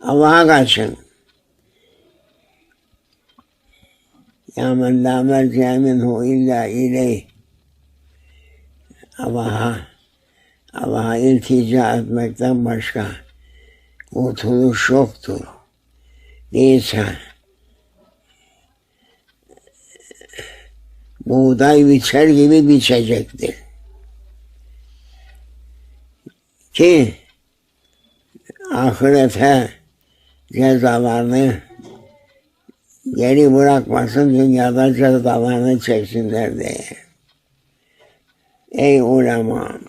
Allah'a kaçın. Ya men la merci'e minhu illa ileyh. Allah'a Allah'a iltica etmekten başka kurtuluş yoktur. Değilse buğday biçer gibi biçecektir. Ki ahirete cezalarını geri bırakmasın dünyada cezalarını çeksinler diye. Ey ulema,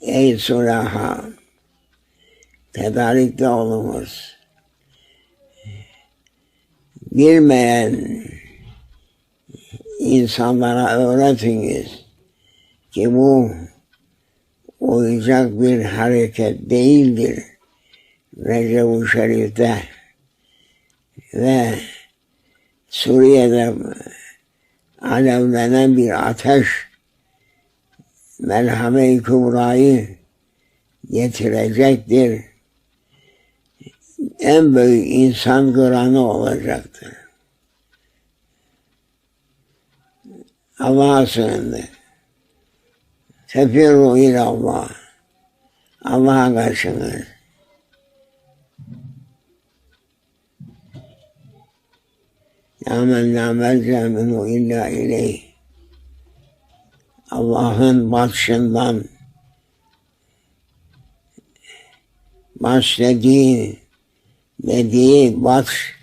ey sulaha, tedarikli olunuz. Bilmeyen insanlara öğretiniz ki bu uyacak bir hareket değildir. Recep-i Şerif'te ve Suriye'de alevlenen bir ateş merhame-i kübrayı getirecektir. En büyük insan kıranı olacaktır. Allah'a sığındık. Sefiru ilallah. Allah'a karşınız. Ya men la melce minhu illa ileyh. Allah'ın batışından baş dediği, dediği batış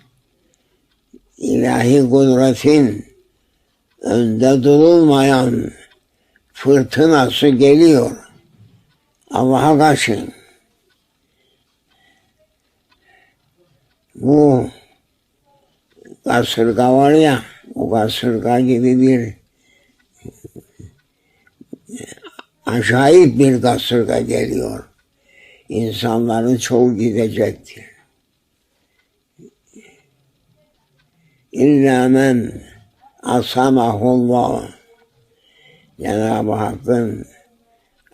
ilahi kudretin önde durulmayan fırtınası geliyor. Allah'a kaçın. Bu kasırga var ya, o kasırga gibi bir acayip bir kasırga geliyor. İnsanların çoğu gidecektir. İlla men asamahullah Cenab-ı Hakk'ın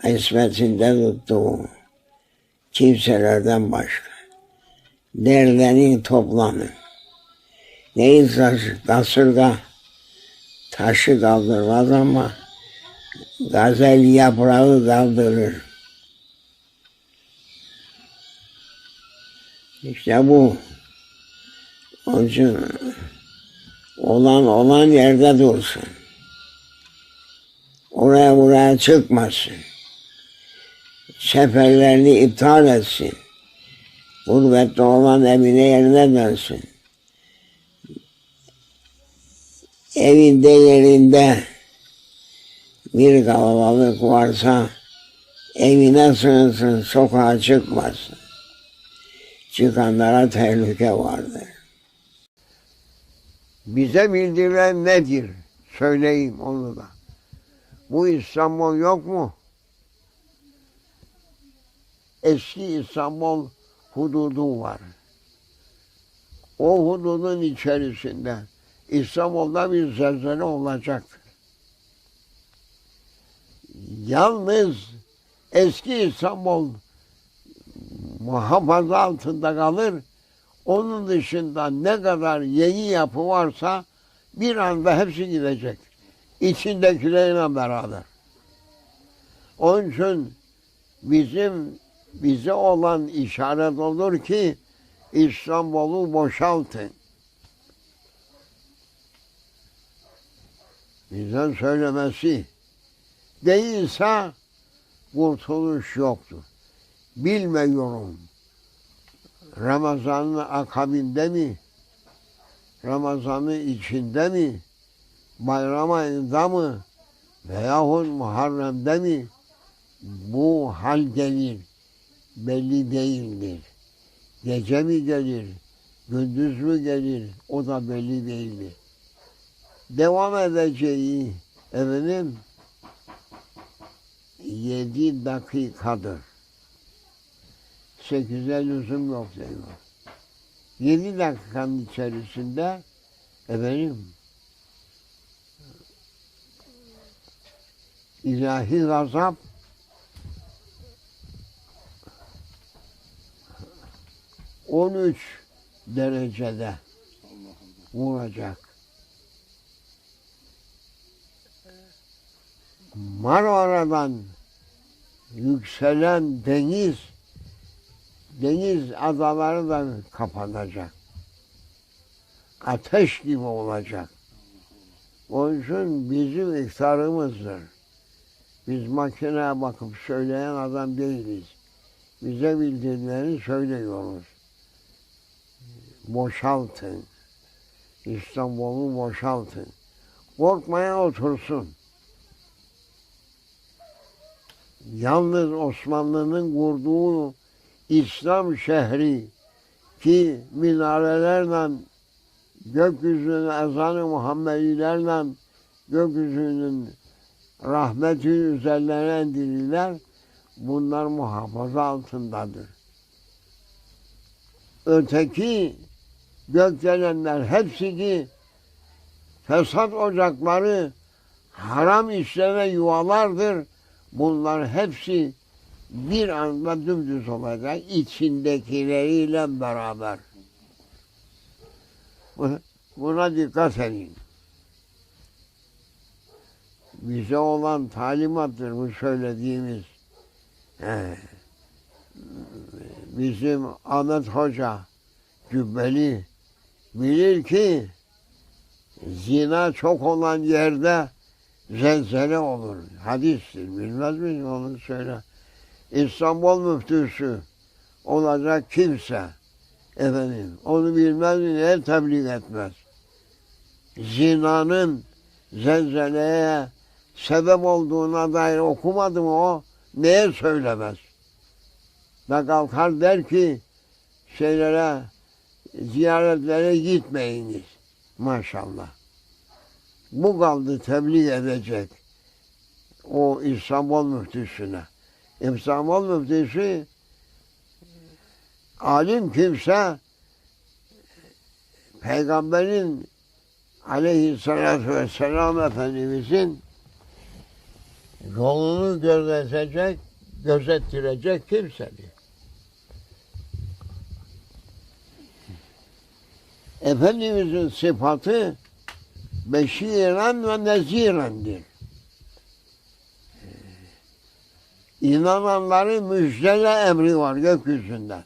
ismetinde tuttuğu kimselerden başka derlerini toplanın. Neyin kasırga taşı kaldırmaz ama gazel yaprağı kaldırır. İşte bu. Onun için olan olan yerde dursun. Oraya buraya çıkmasın. Seferlerini iptal etsin. Gurbette olan evine yerine dönsün. Evinde yerinde bir kalabalık varsa evine sığınsın, sokağa çıkmasın. Çıkanlara tehlike vardır. Bize bildirilen nedir? Söyleyeyim onu da. Bu İstanbul yok mu? Eski İstanbul hududu var. O hududun içerisinde İstanbul'da bir zelzele olacaktır. Yalnız eski İstanbul muhafaza altında kalır. Onun dışında ne kadar yeni yapı varsa bir anda hepsi gidecek. İçindekilerle beraber. Onun için bizim bize olan işaret olur ki İstanbul'u boşaltın. Bizden söylemesi değilse kurtuluş yoktur. Bilmiyorum. Ramazan'ın akabinde mi? Ramazan'ın içinde mi? Bayram ayında mı? Veyahut Muharrem'de mi? Bu hal gelir. Belli değildir. Gece mi gelir? Gündüz mü gelir? O da belli değildir. Devam edeceği efendim yedi dakikadır. Sekize lüzum yok diyor. Yedi dakikanın içerisinde efendim ilahi gazap on üç derecede vuracak. Marmara'dan yükselen deniz, deniz adaları da kapanacak. Ateş gibi olacak. Onun için bizim iftarımızdır. Biz makineye bakıp söyleyen adam değiliz. Bize bildirileni söylüyoruz. Boşaltın. İstanbul'u boşaltın. Korkmayan otursun. Yalnız Osmanlı'nın kurduğu İslam şehri ki minarelerle gökyüzünün ezanı Muhammedilerle gökyüzünün rahmeti üzerlerine indirirler. Bunlar muhafaza altındadır. Öteki gökdelenler hepsi ki fesat ocakları haram işleme yuvalardır. Bunlar hepsi bir anda dümdüz olacak içindekileriyle beraber. Bu- Buna dikkat edin. Bize olan talimattır bu söylediğimiz. Bizim Ahmet Hoca Cübbeli bilir ki zina çok olan yerde zelzele olur. Hadistir. Bilmez misin onu söyle. İstanbul müftüsü olacak kimse efendim onu bilmez mi niye tebliğ etmez. Zinanın zelzeleye sebep olduğuna dair okumadı mı o neye söylemez. Da kalkar der ki şeylere ziyaretlere gitmeyiniz maşallah. Bu kaldı tebliğ edecek o İstanbul müftüsüne. İstanbul müftüsü alim kimse Peygamberin aleyhissalatü vesselam Efendimizin yolunu gözetecek, gözettirecek kimsedir. Efendimizin sıfatı beşiren ve nezirendir. İnananları müjdele emri var gökyüzünde.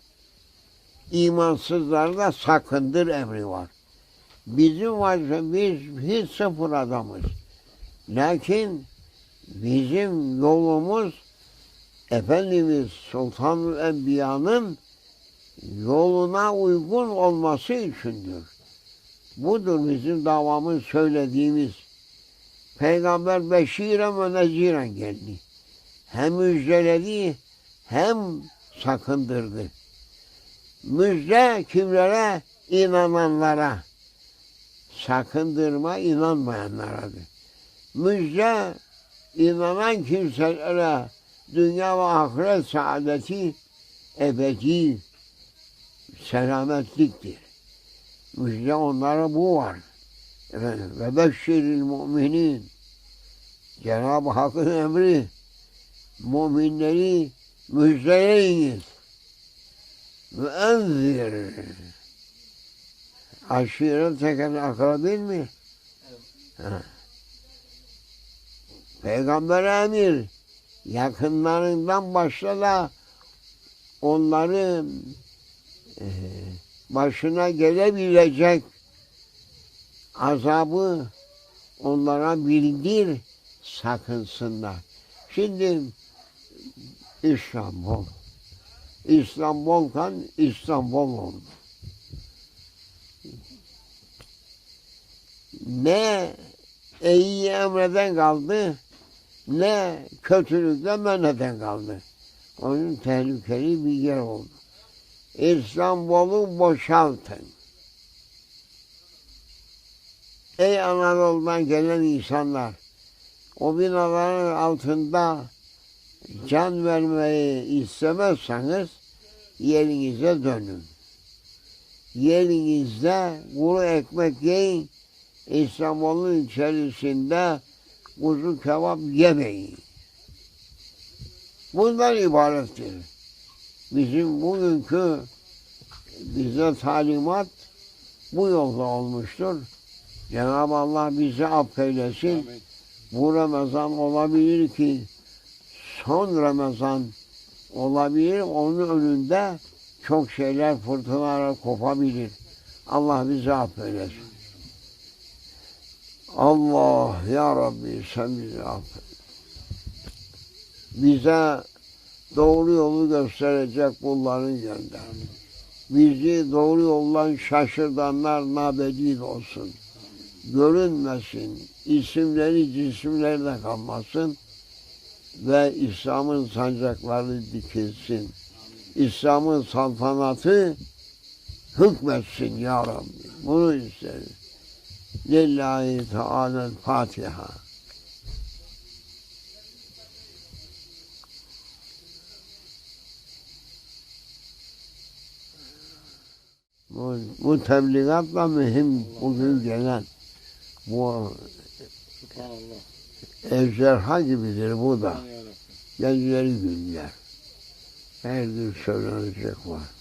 İmansızlarda sakındır emri var. Bizim vazifemiz biz hiç sıfır adamız. Lakin bizim yolumuz Efendimiz Sultanül Enbiya'nın yoluna uygun olması içindir. Budur bizim davamız söylediğimiz. Peygamber beşiren ve neziren geldi. Hem müjdeledi hem sakındırdı. Müjde kimlere? İnananlara. Sakındırma inanmayanlaradır. Müjde inanan kimselere dünya ve ahiret saadeti ebedi selametliktir. Müjde onlara bu var. Efendim, ve beşşiril müminin Cenab-ı Hakk'ın emri müminleri müjdeleyiniz. Ve enzir aşiret tekel akrabin mi? Ha. Peygamber emir yakınlarından başla da onların e, başına gelebilecek azabı onlara bildir sakınsınlar. Şimdi İstanbul. İstanbul'kan İstanbul oldu. Ne iyi emreden kaldı ne kötülükten menheden kaldı. Onun tehlikeli bir yer oldu. İstanbul'u boşaltın. Ey Anadolu'dan gelen insanlar, o binaların altında can vermeyi istemezseniz yerinize dönün. Yerinizde kuru ekmek yiyin, İstanbul'un içerisinde kuzu kebap yemeyin. Bundan ibarettir. Bizim bugünkü bize talimat bu yolda olmuştur. Cenab-ı Allah bizi affeylesin. Amin. Bu Ramazan olabilir ki son Ramazan olabilir. Onun önünde çok şeyler fırtınalar kopabilir. Allah bizi affeylesin. Allah ya Rabbi sen bizi affet. Bize doğru yolu gösterecek kulların gönder. Bizi doğru yoldan şaşırtanlar nabedid olsun. Görünmesin. isimleri cisimleri de kalmasın. Ve İslam'ın sancakları dikilsin. İslam'ın saltanatı hükmetsin ya Rabbi. Bunu isteriz. Lillahi Teala Fatiha. Bu, bu tebligatla mühim bugün gelen bu ejderha gibidir bu da. Geceleri günler. Her gün söylenecek var.